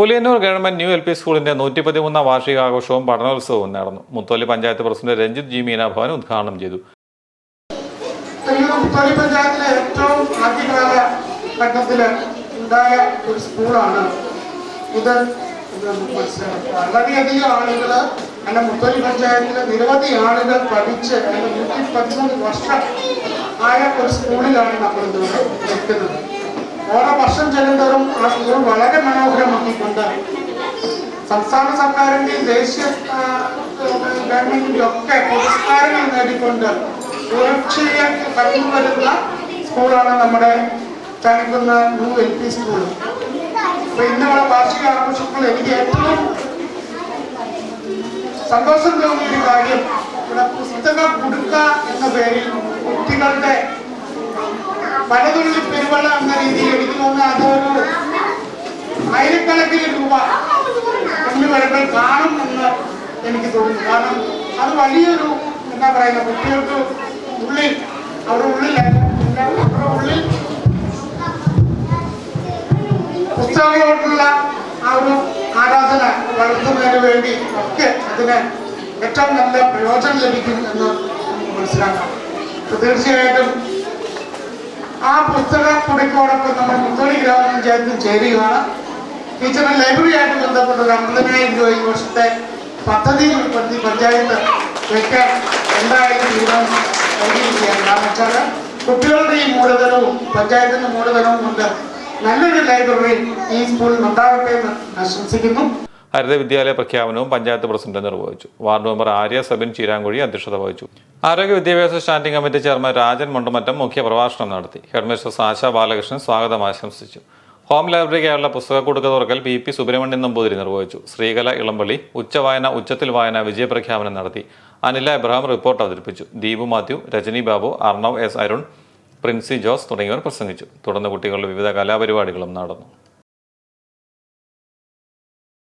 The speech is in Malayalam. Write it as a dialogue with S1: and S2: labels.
S1: Puliyannoor government new L P സ്കൂളിന്റെ നൂറ്റി പതിമൂന്നാം വാർഷികാഘോഷവും പഠനോത്സവവും നടന്നു. മുത്തോലി പഞ്ചായത്ത് പ്രസിഡന്റ് രഞ്ജിത് ജി മീനാഭവൻ ഉദ്ഘാടനം ചെയ്തു.
S2: മുത്തോലി പഞ്ചായത്തിലെ ഏറ്റവും ആദ്യകാല ഘട്ടത്തിൽ ഉണ്ടായ ഒരു സ്കൂളാണ്. ഇത് വളരെയധികം ആളുകൾ അല്ല മുത്തോലി പഞ്ചായത്തിലെ നിരവധി ആളുകൾ പഠിച്ച് അല്ലെങ്കിൽ നൂറ്റി പതിമൂന്ന് വർഷം ആയ ഒരു സ്കൂളിലാണ് നമ്മൾ ഇന്നിവിടെ നിൽക്കുന്നത്. ഓരോ വർഷം ചെല്ലുന്നതും ആ സ്കൂൾ വളരെ മനോഹരമാക്കിക്കൊണ്ട് സംസ്ഥാന സർക്കാരിന്റെയും ദേശീയ ഗവൺമെന്റിന്റെയും ഒക്കെ പുരസ്കാരങ്ങൾ നേടിക്കൊണ്ട് സുരക്ഷയെ കടന്നു വരുന്ന സ്കൂളാണ് നമ്മുടെ ചാനിക്കുന്ന ന്യൂ എൽ പി സ്കൂൾ അപ്പൊ ഇന്നുള്ള വാർഷിക ആഘോഷങ്ങൾ എനിക്ക് ഏറ്റവും സന്തോഷം തോന്നിയ ഒരു കാര്യം ഇവിടെ പുസ്തക കുടുക്ക എന്ന പേരിൽ കുട്ടികളുടെ പലതുള്ളി പെരുവള എന്ന രീതിയിൽ എനിക്ക് തോന്നുന്ന അതൊരു ആയിരക്കണക്കിന് രൂപ കണ്ണു എണ്ണുവരകൾ കാണും എന്ന് എനിക്ക് തോന്നുന്നു. കാരണം അത് വലിയൊരു എന്താ പറയുക കുട്ടികൾക്ക് ഉള്ളിൽ അവരുടെ ഉള്ളിൽ അവരുടെ ഉള്ളിൽ പുസ്തകങ്ങളോടുള്ള ആ ഒരു ആരാധന വളർത്തുന്നതിന് വേണ്ടി ഒക്കെ അതിന് ഏറ്റവും നല്ല പ്രയോജനം ലഭിക്കും എന്ന് നമുക്ക് മനസ്സിലാക്കാം. തീർച്ചയായിട്ടും ആ പുസ്തക കുടിക്കോടൊപ്പം നമ്മൾ മുത്തോളി ഗ്രാമപഞ്ചായത്തിൽ ചേരുകയാണ്. ടീച്ചറുടെ ലൈബ്രറിയായിട്ട് ബന്ധപ്പെട്ട ഒരു അമ്പതിനായിരം രൂപ ഈ വർഷത്തെ പദ്ധതിയിൽ ഉൾപ്പെടുത്തി പഞ്ചായത്ത് വെക്കാൻ എന്തായാലും തീരുമാനം നൽകിയിരിക്കുകയാണ്. കാരണം വെച്ചാൽ കുട്ടികളുടെ ഈ മൂലധനവും പഞ്ചായത്തിന്റെ മൂലധനവും കൊണ്ട് നല്ലൊരു ലൈബ്രറി ഈ സ്കൂളിൽ ഉണ്ടാകട്ടെ എന്ന് ആശംസിക്കുന്നു.
S1: ഹരിത വിദ്യാലയ പ്രഖ്യാപനവും പഞ്ചായത്ത് പ്രസിഡന്റ് നിർവഹിച്ചു. വാർഡ് മെമ്പർ ആര്യ സബിൻ ചീരാങ്കുഴി അധ്യക്ഷത വഹിച്ചു. ആരോഗ്യ വിദ്യാഭ്യാസ standing committee chairman Rajan Mundamattam മുഖ്യ പ്രഭാഷണം നടത്തി. ഹെഡ്മിസ്ട്രസ് ആശാ ബാലകൃഷ്ണൻ സ്വാഗതം ആശംസിച്ചു. ഹോം ലൈബ്രറി കേരള പുസ്തക കൊടുക്ക തുറക്കൽ പി പി സുബ്രഹ്മണ്യൻ നമ്പൂതിരി നിർവഹിച്ചു. ശ്രീകല ഇളമ്പള്ളി ഉച്ചവായന ഉച്ചത്തിൽ വായന വിജയപ്രഖ്യാപനം നടത്തി. അനില എബ്രഹാം റിപ്പോർട്ട് അവതരിപ്പിച്ചു. ദീപു മാത്യു രജനി ബാബു അർണവ് എസ് അരുൺ പ്രിൻസി ജോസ് തുടങ്ങിയവർ പ്രസംഗിച്ചു. തുടർന്ന് കുട്ടികളുടെ വിവിധ കലാപരിപാടികളും നടന്നു.